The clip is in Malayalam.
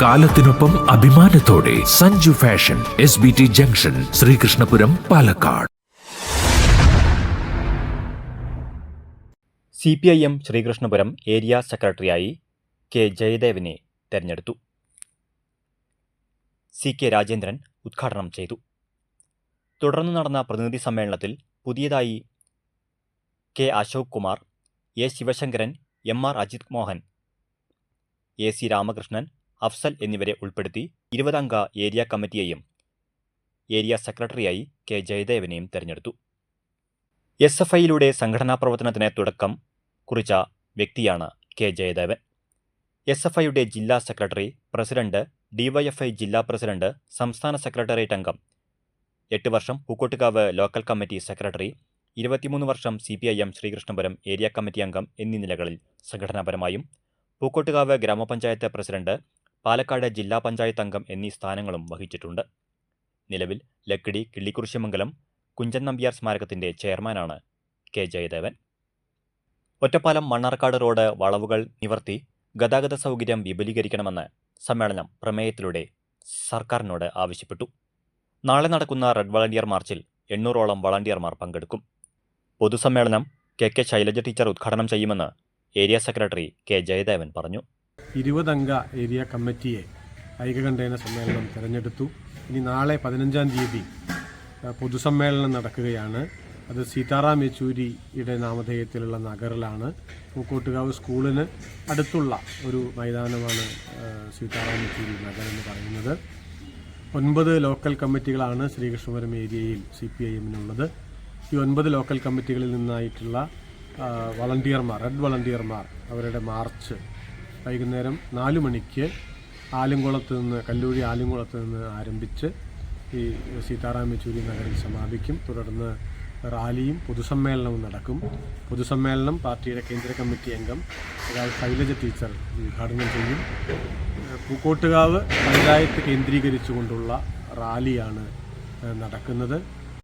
കാലത്തിനൊപ്പം അഭിമാനത്തോടെ Sanju fashion S B T junction Sreekrishnapuram Palakkad. C P I M Sreekrishnapuram area സെക്രട്ടറിയായി കെ ജയദേവനെ തെരഞ്ഞെടുത്തു. സി കെ രാജേന്ദ്രൻ ഉദ്ഘാടനം ചെയ്തു. തുടർന്ന് നടന്ന പ്രതിനിധി സമ്മേളനത്തിൽ പുതിയതായി K Ashok Kumar A Sivasankaran M R Ajith Mohan A C Ramakrishnan Afzal എന്നിവരെ ഉൾപ്പെടുത്തി ഇരുപതംഗ ഏരിയ കമ്മിറ്റിയെയും ഏരിയ സെക്രട്ടറിയായി കെ ജയദേവനെയും തെരഞ്ഞെടുത്തു. എസ് എഫ് ഐയിലൂടെ സംഘടനാ പ്രവർത്തനത്തിന് തുടക്കം കുറിച്ച വ്യക്തിയാണ് കെ ജയദേവൻ. എസ് എഫ് ഐയുടെ ജില്ലാ സെക്രട്ടറി പ്രസിഡന്റ് ഡിവൈഎഫ്ഐ ജില്ലാ പ്രസിഡന്റ് സംസ്ഥാന സെക്രട്ടേറിയറ്റ് അംഗം. എട്ട് വർഷം പൂക്കോട്ടുകാവ് ലോക്കൽ കമ്മിറ്റി സെക്രട്ടറി ഇരുപത്തിമൂന്ന് വർഷം C P I M Sreekrishnapuram area committee അംഗം എന്നീ നിലകളിൽ സംഘടനാപരമായും പൂക്കോട്ടുകാവ് ഗ്രാമപഞ്ചായത്ത് പ്രസിഡന്റ് പാലക്കാട് ജില്ലാ പഞ്ചായത്ത് അംഗം എന്നീ സ്ഥാനങ്ങളും വഹിച്ചിട്ടുണ്ട്. നിലവിൽ ലക്കിടി കിള്ളിക്കുറിശ്ശിമംഗലം കുഞ്ചൻ നമ്പ്യാർ സ്മാരകത്തിന്റെ ചെയർമാനാണ് കെ ജയദേവൻ. ഒറ്റപ്പാലം മണ്ണാർക്കാട് റോഡ് വളവുകൾ നിവർത്തി ഗതാഗത സൗകര്യം വിപുലീകരിക്കണമെന്ന് സമ്മേളനം പ്രമേയത്തിലൂടെ സർക്കാരിനോട് ആവശ്യപ്പെട്ടു. നാളെ നടക്കുന്ന റെഡ് വളണ്ടിയർ മാർച്ചിൽ എണ്ണൂറോളം വളണ്ടിയർമാർ പങ്കെടുക്കും. പൊതുസമ്മേളനം കെ കെ ശൈലജ ടീച്ചർ ഉദ്ഘാടനം ചെയ്യുമെന്ന് ഏരിയ സെക്രട്ടറി കെ ജയദേവൻ പറഞ്ഞു. ഇരുപതംഗ ഏരിയ കമ്മിറ്റിയെ ഐകകണ്ഠേന സമ്മേളനം തെരഞ്ഞെടുത്തു. ഇനി നാളെ പതിനഞ്ചാം തീയതി പൊതുസമ്മേളനം നടക്കുകയാണ്. അത് സീതാറാം യെച്ചൂരിയുടെ നാമധേയത്തിലുള്ള നഗറിലാണ്. പൂക്കോട്ടുകാവ് സ്കൂളിന് അടുത്തുള്ള ഒരു മൈതാനമാണ് സീതാറാം യെച്ചൂരി നഗർ എന്ന് പറയുന്നത്. ഒൻപത് ലോക്കൽ കമ്മിറ്റികളാണ് ശ്രീകൃഷ്ണപുരം ഏരിയയിൽ സി പി ഐ എമ്മിനുള്ളത്. ഈ ഒൻപത് ലോക്കൽ കമ്മിറ്റികളിൽ നിന്നായിട്ടുള്ള വളണ്ടിയർമാർ റെഡ് വളണ്ടിയർമാർ അവരുടെ മാർച്ച് വൈകുന്നേരം നാല് മണിക്ക് ആലുംകുളത്ത് നിന്ന് കല്ലൂരി ആലുംകുളത്ത് നിന്ന് ആരംഭിച്ച് ഈ സീതാറാം യെച്ചൂരി നഗറിൽ സമാപിക്കും. തുടർന്ന് റാലിയും പൊതുസമ്മേളനവും നടക്കും. പൊതുസമ്മേളനം പാർട്ടിയുടെ കേന്ദ്ര കമ്മിറ്റി അംഗം അതായത് ശൈലജ ടീച്ചർ ഉദ്ഘാടനം ചെയ്യും. പൂക്കോട്ടുകാവ് പഞ്ചായത്ത് കേന്ദ്രീകരിച്ചുകൊണ്ടുള്ള റാലിയാണ് നടക്കുന്നത്.